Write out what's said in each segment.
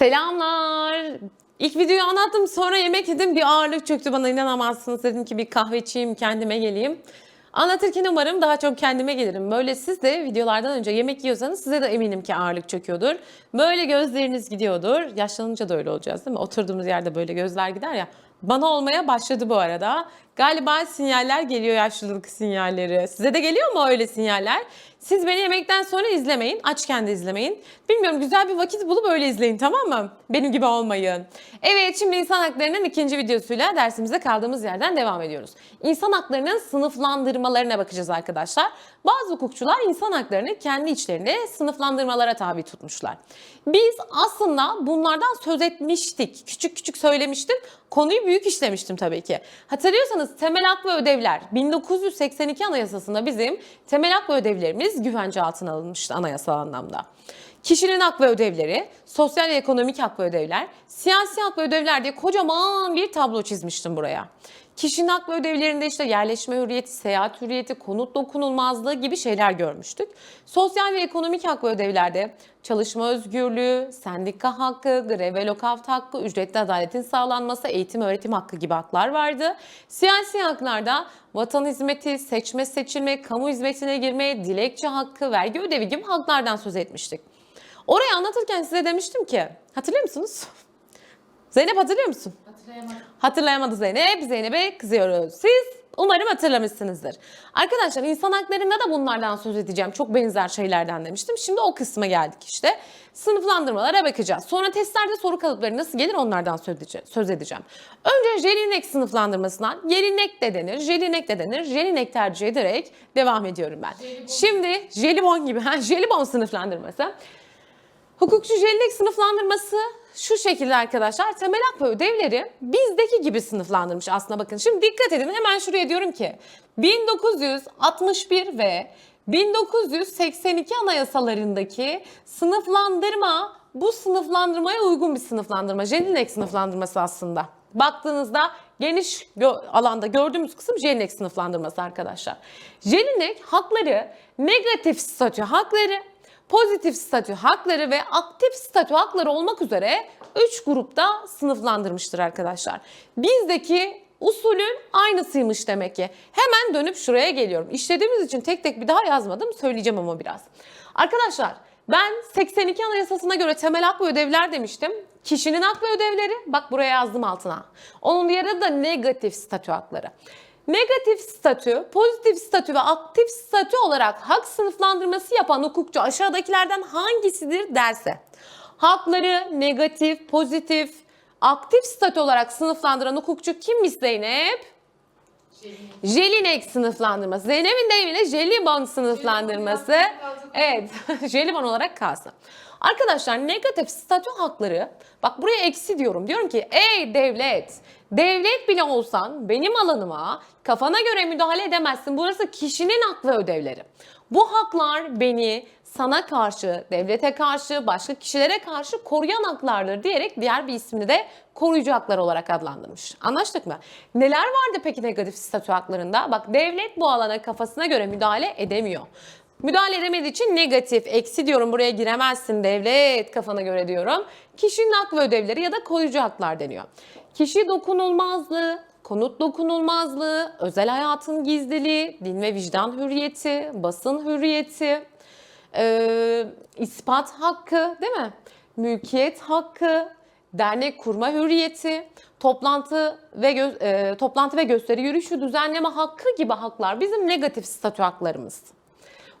Selamlar. İlk videoyu anlattım sonra yemek yedim bir ağırlık çöktü bana inanamazsınız. Dedim ki bir kahve içeyim kendime geleyim. Anlatırken umarım daha çok kendime gelirim. Böyle siz de videolardan önce yemek yiyorsanız size de eminim ki ağırlık çöküyordur. Böyle gözleriniz gidiyordur. Yaşlanınca da öyle olacağız değil mi? Oturduğumuz yerde böyle gözler gider ya. Bana olmaya başladı bu arada. Galiba sinyaller geliyor yaşlılık sinyalleri. Size de geliyor mu öyle sinyaller? Siz beni yemekten sonra izlemeyin. Açken de izlemeyin. Bilmiyorum güzel bir vakit bulup öyle izleyin tamam mı? Benim gibi olmayın. Evet şimdi insan haklarının ikinci videosuyla dersimize kaldığımız yerden devam ediyoruz. İnsan haklarının sınıflandırmalarına bakacağız arkadaşlar. Bazı hukukçular insan haklarını kendi içlerinde sınıflandırmalara tabi tutmuşlar. Biz aslında bunlardan söz etmiştik. Küçük küçük söylemiştim. Konuyu büyük işlemiştim tabii ki. Hatırlıyorsanız temel hak ve ödevler 1982 Anayasası'nda bizim temel hak ve ödevlerimiz güvence altına alınmıştı anayasal anlamda. Kişinin hak ve ödevleri, sosyal ve ekonomik hak ve ödevler, siyasi hak ve ödevler diye kocaman bir tablo çizmiştim buraya. Kişinin hak ve ödevlerinde işte yerleşme hürriyeti, seyahat hürriyeti, konut dokunulmazlığı gibi şeyler görmüştük. Sosyal ve ekonomik hak ve ödevlerde çalışma özgürlüğü, sendika hakkı, grev ve lokavt hakkı, ücretli adaletin sağlanması, eğitim öğretim hakkı gibi haklar vardı. Siyasi haklarda vatan hizmeti, seçme seçilme, kamu hizmetine girme, dilekçe hakkı, vergi ödevi gibi haklardan söz etmiştik. Orayı anlatırken size demiştim ki, hatırlıyor musunuz? Zeynep hatırlıyor musun? Hatırlayamadım. Hatırlayamadı Zeynep. Zeynep'e kızıyoruz. Siz umarım hatırlamışsınızdır. Arkadaşlar insan haklarında da bunlardan söz edeceğim. Çok benzer şeylerden demiştim. Şimdi o kısma geldik işte. Sınıflandırmalara bakacağız. Sonra testlerde soru kalıpları nasıl gelir onlardan söz edeceğim. Önce jelinek sınıflandırmasından jelinek de denir, jelinek de denir. Jelinek tercih ederek devam ediyorum ben. Jelibon. Şimdi jelibon gibi, ha, jelibon sınıflandırması. Hukukçu jelinek sınıflandırması şu şekilde arkadaşlar. Temel hak ve ödevleri bizdeki gibi sınıflandırmış aslında bakın. Şimdi dikkat edin hemen şuraya diyorum ki 1961 ve 1982 anayasalarındaki sınıflandırma bu sınıflandırmaya uygun bir sınıflandırma. Jelinek sınıflandırması aslında. Baktığınızda geniş alanda gördüğümüz kısım Jelinek sınıflandırması arkadaşlar. Jelinek hakları negatif statü hakları, pozitif statü hakları ve aktif statü hakları olmak üzere 3 grupta sınıflandırmıştır arkadaşlar. Bizdeki usulün aynısıymış demek ki. Hemen dönüp şuraya geliyorum. İşlediğimiz için tek tek bir daha yazmadım. Söyleyeceğim ama biraz. Arkadaşlar ben 82 Anayasası'na göre temel hak ve ödevler demiştim. Kişinin hak ve ödevleri bak buraya yazdım altına. Onun diğeri de negatif statü hakları. Negatif statü, pozitif statü ve aktif statü olarak hak sınıflandırması yapan hukukçu aşağıdakilerden hangisidir derse. Hakları negatif, pozitif, aktif statü olarak sınıflandıran hukukçu kimmiş Zeynep? Jelinek. Sınıflandırması. Zeynep'in deyimiyle jelibon sınıflandırması. Jelibon Evet, jelibon olarak kalsın. Arkadaşlar negatif statü hakları, bak buraya eksi diyorum. Diyorum ki ey devlet, devlet bile olsan benim alanıma kafana göre müdahale edemezsin. Burası kişinin hak ve ödevleri. Bu haklar beni sana karşı, devlete karşı, başka kişilere karşı koruyan haklardır diyerek diğer bir ismini de koruyucu haklar olarak adlandırmış. Anlaştık mı? Neler vardı peki negatif statü haklarında? Bak devlet bu alana kafasına göre müdahale edemiyor. Müdahale edemediği için negatif, eksi diyorum buraya giremezsin devlet kafana göre diyorum. Kişinin hak ve ödevleri ya da koruyucu haklar deniyor. Kişi dokunulmazlığı, konut dokunulmazlığı, özel hayatın gizliliği, din ve vicdan hürriyeti, basın hürriyeti, e, ispat hakkı değil mi? Mülkiyet hakkı, dernek kurma hürriyeti, toplantı ve e, toplantı ve gösteri yürüyüşü düzenleme hakkı gibi haklar bizim negatif statü haklarımız.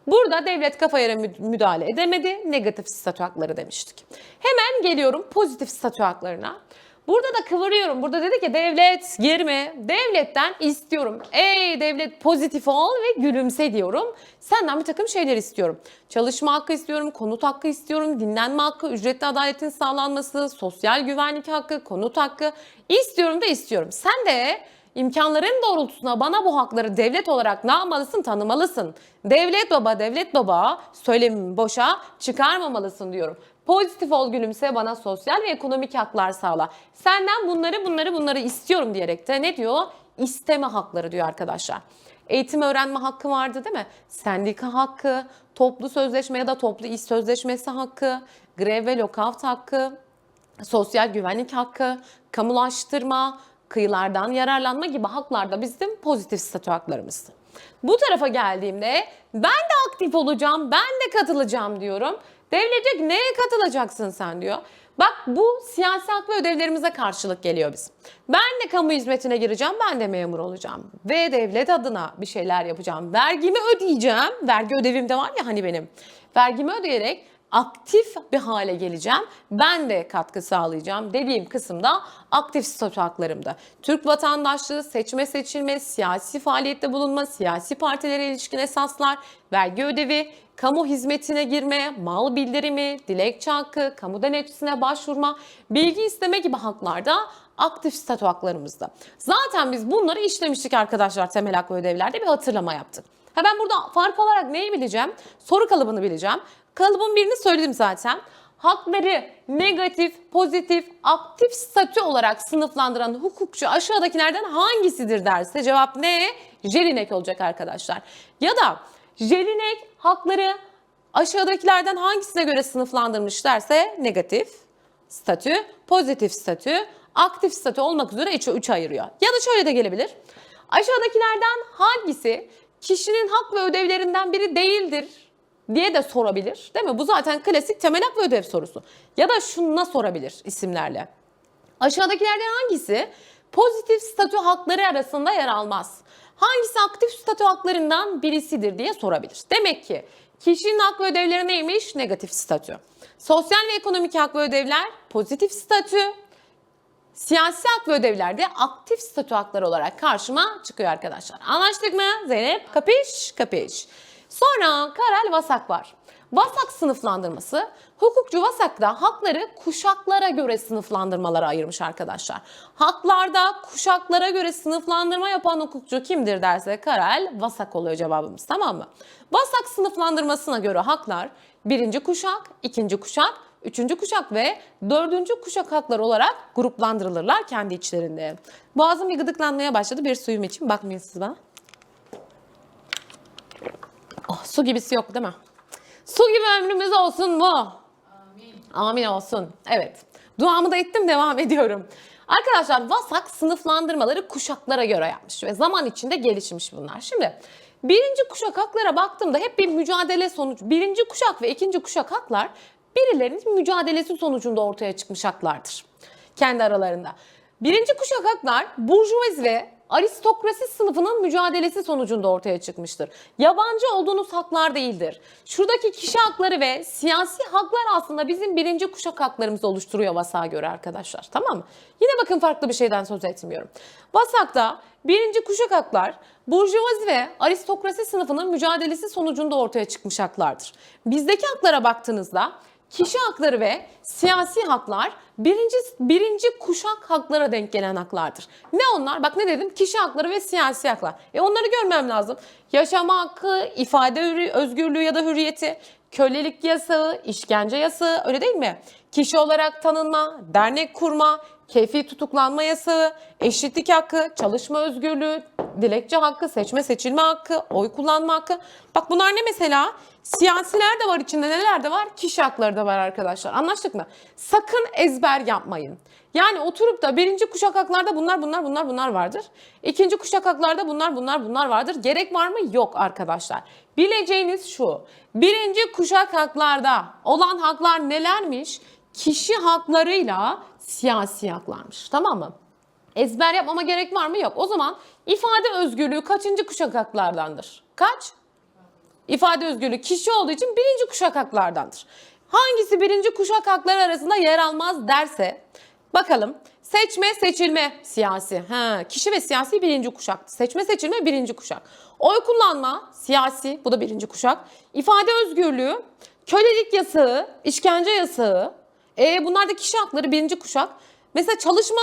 Burada devlet kafaya mü- müdahale edemedi, negatif statü hakları demiştik. Hemen geliyorum pozitif statü haklarına. Burada da kıvırıyorum. Burada dedi ki devlet girme. Devletten istiyorum. Ey devlet pozitif ol ve gülümse diyorum. Senden bir takım şeyler istiyorum. Çalışma hakkı istiyorum, konut hakkı istiyorum, dinlenme hakkı, ücretli adaletin sağlanması, sosyal güvenlik hakkı, konut hakkı istiyorum da istiyorum. Sen de İmkanların doğrultusunda bana bu hakları devlet olarak ne yapmalısın? Tanımalısın. Devlet baba, devlet baba söylemimi boşa çıkarmamalısın diyorum. Pozitif ol gülümse bana sosyal ve ekonomik haklar sağla. Senden bunları bunları bunları istiyorum diyerek de ne diyor? İsteme hakları diyor arkadaşlar. Eğitim öğrenme hakkı vardı değil mi? Sendika hakkı, toplu sözleşme ya da toplu iş sözleşmesi hakkı, grev ve lokavt hakkı, sosyal güvenlik hakkı, kamulaştırma, kıyılardan yararlanma gibi haklar da bizim pozitif statü haklarımızdı. Bu tarafa geldiğimde ben de aktif olacağım, ben de katılacağım diyorum. Devlet neye katılacaksın sen diyor. Bak bu siyasi hak ve ödevlerimize karşılık geliyor bizim. Ben de kamu hizmetine gireceğim, ben de memur olacağım. Ve devlet adına bir şeyler yapacağım. Vergimi ödeyeceğim. Vergi ödevim de var ya hani benim. Vergimi ödeyerek aktif bir hale geleceğim. Ben de katkı sağlayacağım dediğim kısımda aktif statü haklarımda. Türk vatandaşlığı, seçme seçilme, siyasi faaliyette bulunma, siyasi partilere ilişkin esaslar, vergi ödevi, kamu hizmetine girme, mal bildirimi, dilekçe hakkı, kamu denetçisine başvurma, bilgi isteme gibi haklarda aktif statü haklarımızda. Zaten biz bunları işlemiştik arkadaşlar temel hak ve ödevlerde bir hatırlama yaptık. Ha ben burada fark olarak neyi bileceğim? Soru kalıbını bileceğim. Kalıbın birini söyledim zaten. Hakları negatif, pozitif, aktif statü olarak sınıflandıran hukukçu aşağıdakilerden hangisidir derse cevap ne? Jelinek olacak arkadaşlar. Ya da Jelinek hakları aşağıdakilerden hangisine göre sınıflandırmış derse negatif statü, pozitif statü, aktif statü olmak üzere 3'e ayırıyor. Ya da şöyle de gelebilir. Aşağıdakilerden hangisi kişinin hak ve ödevlerinden biri değildir diye de sorabilir. Değil mi? Bu zaten klasik temel hak ve ödev sorusu. Ya da şununla sorabilir isimlerle. Aşağıdakilerden hangisi pozitif statü hakları arasında yer almaz? Hangisi aktif statü haklarından birisidir diye sorabilir. Demek ki kişinin hak ve ödevleri neymiş? Negatif statü. Sosyal ve ekonomik hak ve ödevler pozitif statü. Siyasi hak ve ödevler de aktif statü hakları olarak karşıma çıkıyor arkadaşlar. Anlaştık mı? Zeynep kapış kapış. Sonra Karel Vasak var. Vasak sınıflandırması, hukukçu Vasak'ta hakları kuşaklara göre sınıflandırmalara ayırmış arkadaşlar. Haklarda kuşaklara göre sınıflandırma yapan hukukçu kimdir derse Karel Vasak oluyor cevabımız tamam mı? Vasak sınıflandırmasına göre haklar birinci kuşak, ikinci kuşak, üçüncü kuşak ve dördüncü kuşak hakları olarak gruplandırılırlar kendi içlerinde. Boğazım bir gıdıklanmaya başladı. Bir suyum için bakmayın siz bana. Oh, su gibisi yok değil mi? Su gibi ömrümüz olsun mu? Amin. Amin olsun. Evet. Duamı da ettim devam ediyorum. Arkadaşlar Vasak sınıflandırmaları kuşaklara göre yapmış ve zaman içinde gelişmiş bunlar. Şimdi birinci kuşak haklara baktığımda hep bir mücadele sonuç. Birinci kuşak ve ikinci kuşak haklar birilerinin mücadelesi sonucunda ortaya çıkmış haklardır. Kendi aralarında. Birinci kuşak haklar burjuvazi ve aristokrasi sınıfının mücadelesi sonucunda ortaya çıkmıştır. Yabancı olduğunuz haklar değildir. Şuradaki kişi hakları ve siyasi haklar aslında bizim birinci kuşak haklarımızı oluşturuyor Vasak'a göre arkadaşlar. Tamam mı? Yine bakın farklı bir şeyden söz etmiyorum. Vasak'ta birinci kuşak haklar burjuvazi ve aristokrasi sınıfının mücadelesi sonucunda ortaya çıkmış haklardır. Bizdeki haklara baktığınızda kişi hakları ve siyasi haklar birinci, birinci kuşak haklara denk gelen haklardır. Ne onlar? Bak ne dedim? Kişi hakları ve siyasi haklar. E onları görmem lazım. Yaşama hakkı, ifade özgürlüğü ya da hürriyeti, kölelik yasağı, işkence yasağı öyle değil mi? Kişi olarak tanınma, dernek kurma, keyfi tutuklanma yasağı, eşitlik hakkı, çalışma özgürlüğü, dilekçe hakkı, seçme seçilme hakkı, oy kullanma hakkı. Bak bunlar ne mesela? Siyasiler de var içinde neler de var? Kişi hakları da var arkadaşlar. Anlaştık mı? Sakın ezber yapmayın. Yani oturup da birinci kuşak haklarda bunlar bunlar bunlar bunlar vardır. İkinci kuşak haklarda bunlar bunlar bunlar vardır. Gerek var mı? Yok arkadaşlar. Bileceğiniz şu. Birinci kuşak haklarda olan haklar nelermiş? Kişi haklarıyla siyasi haklarmış. Tamam mı? Ezber yapmama gerek var mı? Yok. O zaman ifade özgürlüğü kaçıncı kuşak haklardandır? Kaç? İfade özgürlüğü kişi olduğu için birinci kuşak haklardandır. Hangisi birinci kuşak hakları arasında yer almaz derse bakalım seçme seçilme siyasi. Ha, kişi ve siyasi birinci kuşak. Seçme seçilme birinci kuşak. Oy kullanma siyasi bu da birinci kuşak. İfade özgürlüğü, kölelik yasağı, işkence yasağı. E, bunlar da kişi hakları birinci kuşak. Mesela çalışma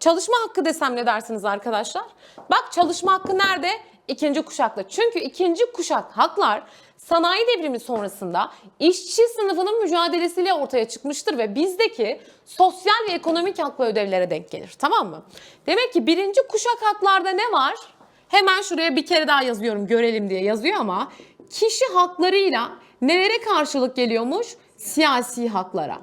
çalışma hakkı desem ne dersiniz arkadaşlar? Bak çalışma hakkı nerede? İkinci kuşakta. Çünkü ikinci kuşak haklar sanayi devrimi sonrasında işçi sınıfının mücadelesiyle ortaya çıkmıştır ve bizdeki sosyal ve ekonomik hak ve ödevlere denk gelir. Tamam mı? Demek ki birinci kuşak haklarda ne var? Hemen şuraya bir kere daha yazıyorum görelim diye yazıyor ama kişi haklarıyla nelere karşılık geliyormuş? Siyasi haklara.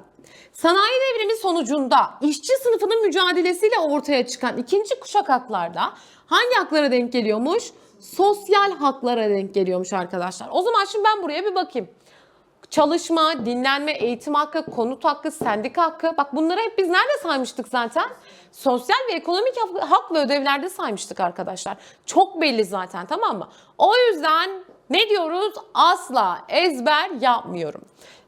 Sanayi devrimi sonucunda işçi sınıfının mücadelesiyle ortaya çıkan ikinci kuşak haklarda hangi haklara denk geliyormuş? Sosyal haklara denk geliyormuş arkadaşlar. O zaman şimdi ben buraya bir bakayım. Çalışma, dinlenme, eğitim hakkı, konut hakkı, sendika hakkı. Bak bunları hep biz nerede saymıştık zaten? Sosyal ve ekonomik hak- ve ödevlerde saymıştık arkadaşlar. Çok belli zaten tamam mı? O yüzden ne diyoruz? Asla ezber yapmıyorum.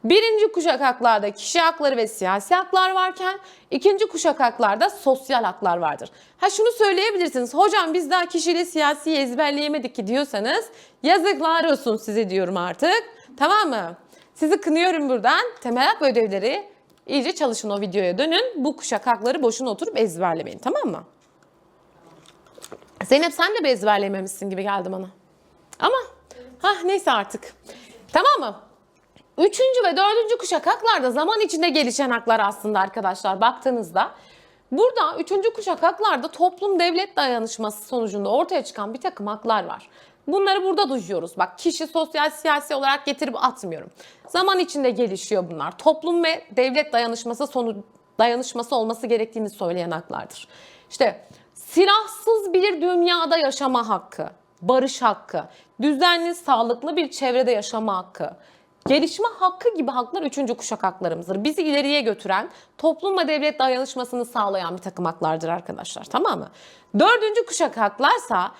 Birinci kuşak haklarda kişi hakları ve siyasi haklar varken ikinci kuşak haklarda sosyal haklar vardır. Ha şunu söyleyebilirsiniz. Hocam biz daha kişiyle siyasiyi ezberleyemedik ki diyorsanız yazıklar olsun size diyorum artık. Tamam mı? Sizi kınıyorum buradan. Temel hak ödevleri iyice çalışın o videoya dönün. Bu kuşak hakları boşuna oturup ezberlemeyin tamam mı? Zeynep sen de bir ezberlememişsin gibi geldi bana. Ama ha neyse artık. Tamam mı? Üçüncü ve dördüncü kuşak haklarda zaman içinde gelişen haklar aslında arkadaşlar baktığınızda. Burada üçüncü kuşak haklarda toplum devlet dayanışması sonucunda ortaya çıkan bir takım haklar var. Bunları burada duyuyoruz. Bak kişi sosyal siyasi olarak getirip atmıyorum. Zaman içinde gelişiyor bunlar. Toplum ve devlet dayanışması sonu dayanışması olması gerektiğini söyleyen haklardır. İşte silahsız bir dünyada yaşama hakkı, barış hakkı, düzenli, sağlıklı bir çevrede yaşama hakkı, Gelişme hakkı gibi haklar üçüncü kuşak haklarımızdır. Bizi ileriye götüren, toplum ve devlet dayanışmasını sağlayan bir takım haklardır arkadaşlar. Tamam mı? Dördüncü kuşak haklarsa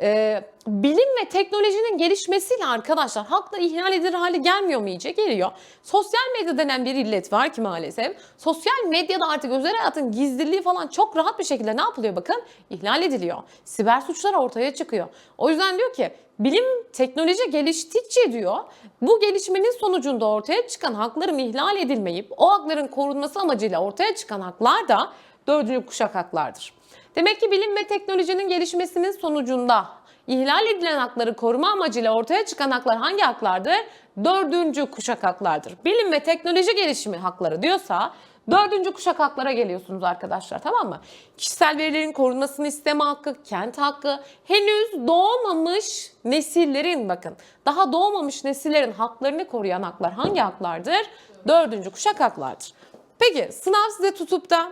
e, bilim ve teknolojinin gelişmesiyle arkadaşlar haklar ihlal edilir hale gelmiyor mu iyice? Geliyor. Sosyal medya denen bir illet var ki maalesef. Sosyal medyada artık özel hayatın gizliliği falan çok rahat bir şekilde ne yapılıyor bakın? İhlal ediliyor. Siber suçlar ortaya çıkıyor. O yüzden diyor ki bilim teknoloji geliştikçe diyor bu gelişmenin sonucunda ortaya çıkan hakların ihlal edilmeyip o hakların korunması amacıyla ortaya çıkan haklar da dördüncü kuşak haklardır. Demek ki bilim ve teknolojinin gelişmesinin sonucunda ihlal edilen hakları koruma amacıyla ortaya çıkan haklar hangi haklardır? Dördüncü kuşak haklardır. Bilim ve teknoloji gelişimi hakları diyorsa dördüncü kuşak haklara geliyorsunuz arkadaşlar tamam mı? Kişisel verilerin korunmasını isteme hakkı, kent hakkı, henüz doğmamış nesillerin bakın daha doğmamış nesillerin haklarını koruyan haklar hangi haklardır? Dördüncü kuşak haklardır. Peki sınav size tutup da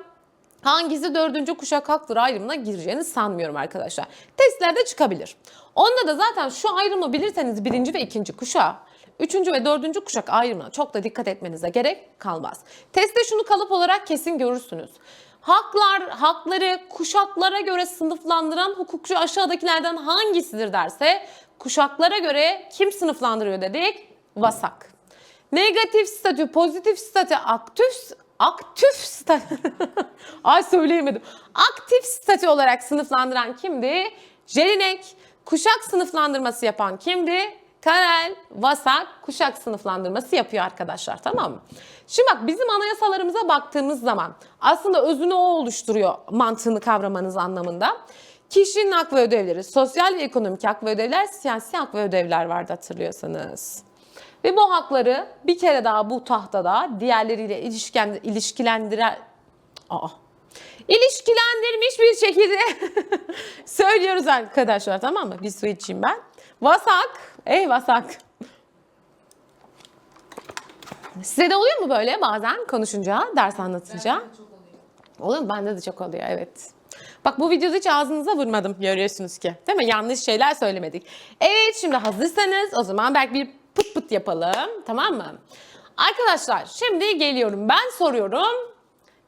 Hangisi dördüncü kuşak haktır ayrımına gireceğini sanmıyorum arkadaşlar. Testlerde çıkabilir. Onda da zaten şu ayrımı bilirseniz birinci ve ikinci kuşağı, üçüncü ve dördüncü kuşak ayrımına çok da dikkat etmenize gerek kalmaz. Testte şunu kalıp olarak kesin görürsünüz. Haklar, hakları kuşaklara göre sınıflandıran hukukçu aşağıdakilerden hangisidir derse kuşaklara göre kim sınıflandırıyor dedik? Vasak. Negatif statü, pozitif statü, aktif aktif statü ay söyleyemedim. Aktif statü olarak sınıflandıran kimdi? Jelinek. Kuşak sınıflandırması yapan kimdi? Karel, Vasak kuşak sınıflandırması yapıyor arkadaşlar tamam mı? Şimdi bak bizim anayasalarımıza baktığımız zaman aslında özünü o oluşturuyor mantığını kavramanız anlamında. Kişinin hak ve ödevleri, sosyal ve ekonomik hak ve ödevler, siyasi hak ve ödevler vardı hatırlıyorsanız. Ve bu hakları bir kere daha bu tahtada diğerleriyle ilişken, ilişkilendiren... Aa, ilişkilendirmiş bir şekilde söylüyoruz arkadaşlar tamam mı? Bir su içeyim ben. Vasak, ey vasak. Size de oluyor mu böyle bazen konuşunca, ders anlatınca? Oluyor mu? Bende de çok oluyor evet. Bak bu videoda hiç ağzınıza vurmadım görüyorsunuz ki. Değil mi? Yanlış şeyler söylemedik. Evet şimdi hazırsanız o zaman belki bir pıt yapalım. Tamam mı? Arkadaşlar şimdi geliyorum. Ben soruyorum.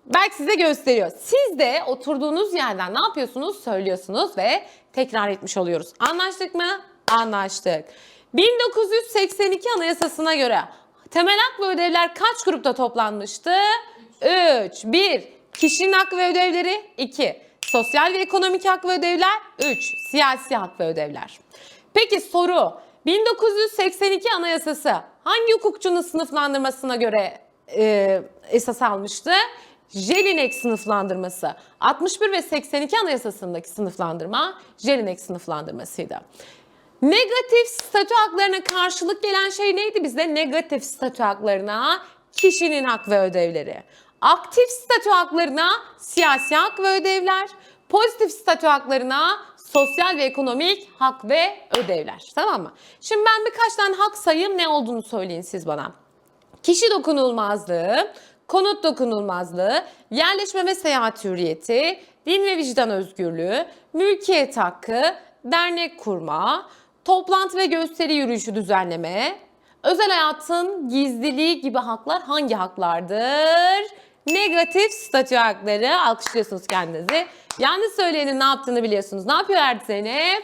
Belki size gösteriyor. Siz de oturduğunuz yerden ne yapıyorsunuz? Söylüyorsunuz ve tekrar etmiş oluyoruz. Anlaştık mı? Anlaştık. 1982 Anayasası'na göre temel hak ve ödevler kaç grupta toplanmıştı? 3. 1. Kişinin hak ve ödevleri 2. Sosyal ve ekonomik hak ve ödevler 3. Siyasi hak ve ödevler. Peki soru 1982 Anayasası hangi hukukçunun sınıflandırmasına göre e, esas almıştı? Jelinek sınıflandırması. 61 ve 82 Anayasası'ndaki sınıflandırma Jelinek sınıflandırmasıydı. Negatif statü haklarına karşılık gelen şey neydi bizde? Negatif statü haklarına kişinin hak ve ödevleri. Aktif statü haklarına siyasi hak ve ödevler. Pozitif statü haklarına sosyal ve ekonomik hak ve ödevler. Tamam mı? Şimdi ben birkaç tane hak sayayım ne olduğunu söyleyin siz bana. Kişi dokunulmazlığı, konut dokunulmazlığı, yerleşme ve seyahat hürriyeti, din ve vicdan özgürlüğü, mülkiyet hakkı, dernek kurma, toplantı ve gösteri yürüyüşü düzenleme, özel hayatın gizliliği gibi haklar hangi haklardır? Negatif statü hakları. Alkışlıyorsunuz kendinizi. Yanlış söyleyenin ne yaptığını biliyorsunuz. Ne yapıyor Erdi Zeynep?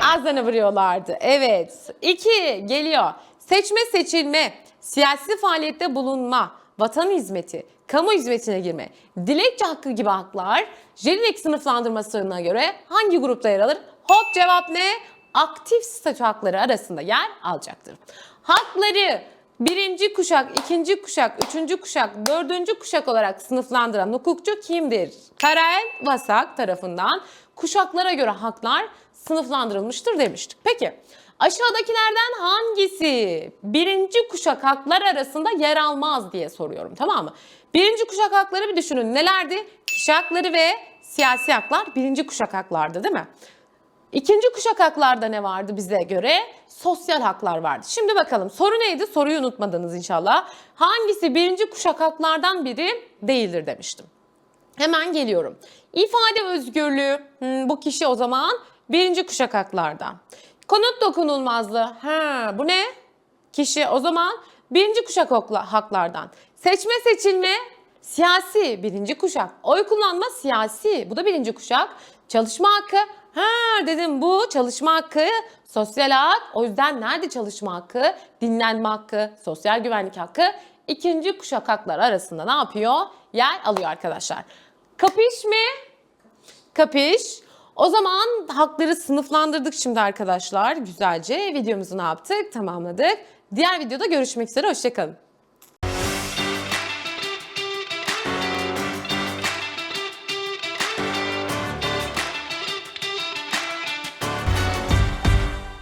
Ağzına vuruyorlardı. Evet. İki geliyor. Seçme seçilme, siyasi faaliyette bulunma, vatan hizmeti, kamu hizmetine girme, dilekçe hakkı gibi haklar Jelinek sınıflandırmasına göre hangi grupta yer alır? Hop cevap ne? Aktif statü hakları arasında yer alacaktır. Hakları birinci kuşak, ikinci kuşak, üçüncü kuşak, dördüncü kuşak olarak sınıflandıran hukukçu kimdir? Karel Vasak tarafından kuşaklara göre haklar sınıflandırılmıştır demiştik. Peki aşağıdakilerden hangisi birinci kuşak haklar arasında yer almaz diye soruyorum tamam mı? Birinci kuşak hakları bir düşünün nelerdi? Kişi hakları ve siyasi haklar birinci kuşak haklardı değil mi? İkinci kuşak haklarda ne vardı bize göre? Sosyal haklar vardı. Şimdi bakalım soru neydi? Soruyu unutmadınız inşallah. Hangisi birinci kuşak haklardan biri değildir demiştim. Hemen geliyorum. İfade özgürlüğü. Hmm, bu kişi o zaman birinci kuşak haklardan. Konut dokunulmazlığı. Ha, bu ne? Kişi o zaman birinci kuşak haklardan. Seçme seçilme siyasi birinci kuşak. Oy kullanma siyasi. Bu da birinci kuşak. Çalışma hakkı. Ha dedim bu çalışma hakkı sosyal hak. O yüzden nerede çalışma hakkı? Dinlenme hakkı, sosyal güvenlik hakkı. ikinci kuşak haklar arasında ne yapıyor? Yer alıyor arkadaşlar. Kapış mı? Kapış. O zaman hakları sınıflandırdık şimdi arkadaşlar güzelce. Videomuzu ne yaptık? Tamamladık. Diğer videoda görüşmek üzere. Hoşçakalın.